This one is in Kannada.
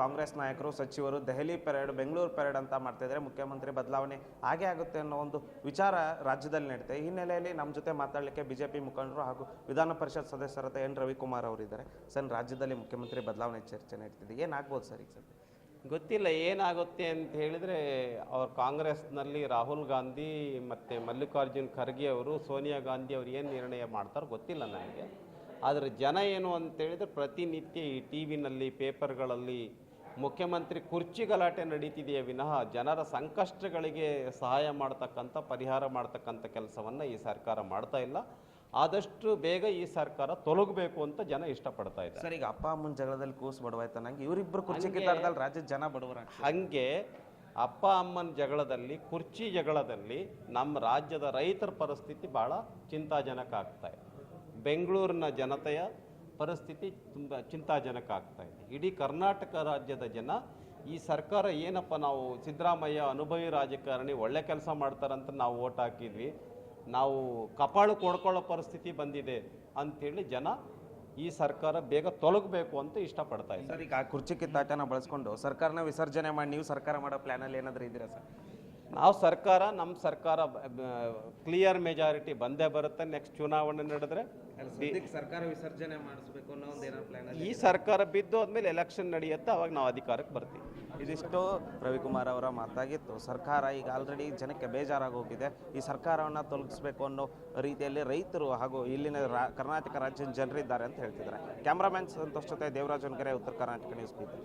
ಕಾಂಗ್ರೆಸ್ ನಾಯಕರು, ಸಚಿವರು, ದೆಹಲಿ ಪೆರೇಡ್, ಬೆಂಗಳೂರು ಪೆರೇಡ್ ಅಂತ ಮಾಡ್ತಿದ್ದಾರೆ ಮುಖ್ಯಮಂತ್ರಿ ಬದಲಾವಣೆ ಆಗೇ ಆಗುತ್ತೆ ಅನ್ನೋ ಒಂದು ವಿಚಾರ ರಾಜ್ಯದಲ್ಲಿ ನಡೀತೆ ಈ ಹಿನ್ನೆಲೆಯಲ್ಲಿ ನಮ್ಮ ಜೊತೆ ಮಾತಾಡಲಿಕ್ಕೆ ಬಿಜೆಪಿ ಮುಖಂಡರು ಹಾಗೂ ವಿಧಾನ ಪರಿಷತ್ ಸದಸ್ಯರಾದ ಎನ್ ರವಿಕುಮಾರ್ ಅವರಿದ್ದಾರೆ ಸರ್, ರಾಜ್ಯದಲ್ಲಿ ಮುಖ್ಯಮಂತ್ರಿ ಬದಲಾವಣೆ ಚರ್ಚೆ ನಡೀತಿದೆ. ಏನಾಗ್ಬೋದು ಸರ್ ಈಗ ಗೊತ್ತಿಲ್ಲ, ಏನಾಗುತ್ತೆ ಅಂತ ಹೇಳಿದರೆ ಅವ್ರು ಕಾಂಗ್ರೆಸ್ನಲ್ಲಿ ರಾಹುಲ್ ಗಾಂಧಿ ಮತ್ತು ಮಲ್ಲಿಕಾರ್ಜುನ್ ಖರ್ಗೆ ಅವರು, ಸೋನಿಯಾ ಗಾಂಧಿ ಅವರು ಏನು ನಿರ್ಣಯ ಮಾಡ್ತಾರೋ ಗೊತ್ತಿಲ್ಲ ನನಗೆ. ಆದರೆ ಜನ ಏನು ಅಂತೇಳಿದರೆ ಪ್ರತಿನಿತ್ಯ ಈ ಟಿ ವಿನಲ್ಲಿ ಪೇಪರ್ಗಳಲ್ಲಿ ಮುಖ್ಯಮಂತ್ರಿ ಕುರ್ಚಿ ಗಲಾಟೆ ನಡೀತಿದೆಯೇ ವಿನಃ ಜನರ ಸಂಕಷ್ಟಗಳಿಗೆ ಸಹಾಯ ಮಾಡ್ತಕ್ಕಂಥ ಪರಿಹಾರ ಮಾಡ್ತಕ್ಕಂಥ ಕೆಲಸವನ್ನು ಈ ಸರ್ಕಾರ ಮಾಡ್ತಾ ಇಲ್ಲ. ಆದಷ್ಟು ಬೇಗ ಈ ಸರ್ಕಾರ ತೊಲಗಬೇಕು ಅಂತ ಜನ ಇಷ್ಟಪಡ್ತಾ ಇದ್ದಾರೆ. ಸರ್ ಈಗ ಅಪ್ಪ ಅಮ್ಮನ ಜಗಳದಲ್ಲಿ ಕೂಸು ಬಡವಾಯ್ತು ನಂಗೆ ಇವರಿಬ್ಬರು ಕುರ್ಚಿ ಕಿತ್ತಾಡ್ದಲ್ಲಿ ರಾಜ್ಯದ ಜನ ಬಡವರ ಹಂಗೆ ಅಪ್ಪ ಅಮ್ಮನ ಜಗಳದಲ್ಲಿ ಕುರ್ಚಿ ಜಗಳದಲ್ಲಿ ನಮ್ಮ ರಾಜ್ಯದ ರೈತರ ಪರಿಸ್ಥಿತಿ ಭಾಳ ಚಿಂತಾಜನಕ ಆಗ್ತಾ ಇದೆ. ಬೆಂಗಳೂರಿನ ಜನತೆಯ ಪರಿಸ್ಥಿತಿ ತುಂಬ ಚಿಂತಾಜನಕ ಆಗ್ತಾ ಇದೆ. ಇಡೀ ಕರ್ನಾಟಕ ರಾಜ್ಯದ ಜನ ಈ ಸರ್ಕಾರ ಏನಪ್ಪ ನಾವು ಸಿದ್ದರಾಮಯ್ಯ ಅನುಭವಿ ರಾಜಕಾರಣಿ ಒಳ್ಳೆ ಕೆಲಸ ಮಾಡ್ತಾರಂತ ನಾವು ಓಟ್ ಹಾಕಿದ್ವಿ, ನಾವು ಕಪಾಳು ಕೊಡ್ಕೊಳ್ಳೋ ಪರಿಸ್ಥಿತಿ ಬಂದಿದೆ ಅಂಥೇಳಿ ಜನ ಈ ಸರ್ಕಾರ ಬೇಗ ತೊಲಗಬೇಕು ಅಂತ ಇಷ್ಟಪಡ್ತಾ ಇದ್ದಾರೆ. ಸರ್, ಈಗ ಆ ಕುರ್ಚಿ ಕಿತ್ತಾಟನ ಬಳಸ್ಕೊಂಡು ಸರ್ಕಾರನ ವಿಸರ್ಜನೆ ಮಾಡಿ, ನೀವು ಸರ್ಕಾರ ಮಾಡೋ ಪ್ಲ್ಯಾನಲ್ಲಿ ಏನಾದರೂ ಇದ್ದೀರಾ ಸರ್? ನಾವು ಸರ್ಕಾರ ನಮ್ಮ ಸರ್ಕಾರ ಕ್ಲಿಯರ್ ಮೆಜಾರಿಟಿ ಬಂದೇ ಬರುತ್ತೆ. ನೆಕ್ಸ್ಟ್ ಚುನಾವಣೆ ನಡೆದ್ರೆ ಸರ್ಕಾರ ವಿಸರ್ಜನೆ ಮಾಡಿಸ್ಬೇಕು ಅನ್ನೋ ಒಂದು ಏನೋ ಪ್ಲಾನ್ ಈ ಸರ್ಕಾರ ಬಿದ್ದು ಆದ್ಮೇಲೆ ಎಲೆಕ್ಷನ್ ನಡೆಯುತ್ತೆ ಅವಾಗ ನಾವು ಅಧಿಕಾರಕ್ಕೆ ಬರ್ತೀವಿ. ಇದಿಷ್ಟು ರವಿಕುಮಾರ್ ಅವರ ಮಾತಾಗಿತ್ತು. ಸರ್ಕಾರ ಈಗ ಆಲ್ರೆಡಿ ಜನಕ್ಕೆ ಬೇಜಾರಾಗಿ ಹೋಗಿದೆ ಈ ಸರ್ಕಾರವನ್ನು ತೊಲಗಿಸ್ಬೇಕು ಅನ್ನೋ ರೀತಿಯಲ್ಲಿ ರೈತರು ಹಾಗೂ ಇಲ್ಲಿನ ರಾ ಕರ್ನಾಟಕ ರಾಜ್ಯದ ಜನರಿದ್ದಾರೆ ಅಂತ ಹೇಳ್ತಿದ್ದಾರೆ. ಕ್ಯಾಮ್ರಾಮ್ಯಾನ್ ಸಂತೋಷ್ ಜೊತೆ ದೇವರಾಜ್ ಹೊನ್ಗೆರೆ ಉತ್ತರ ಕರ್ನಾಟಕ ನ್ಯೂಸ್ ಬೀದರ್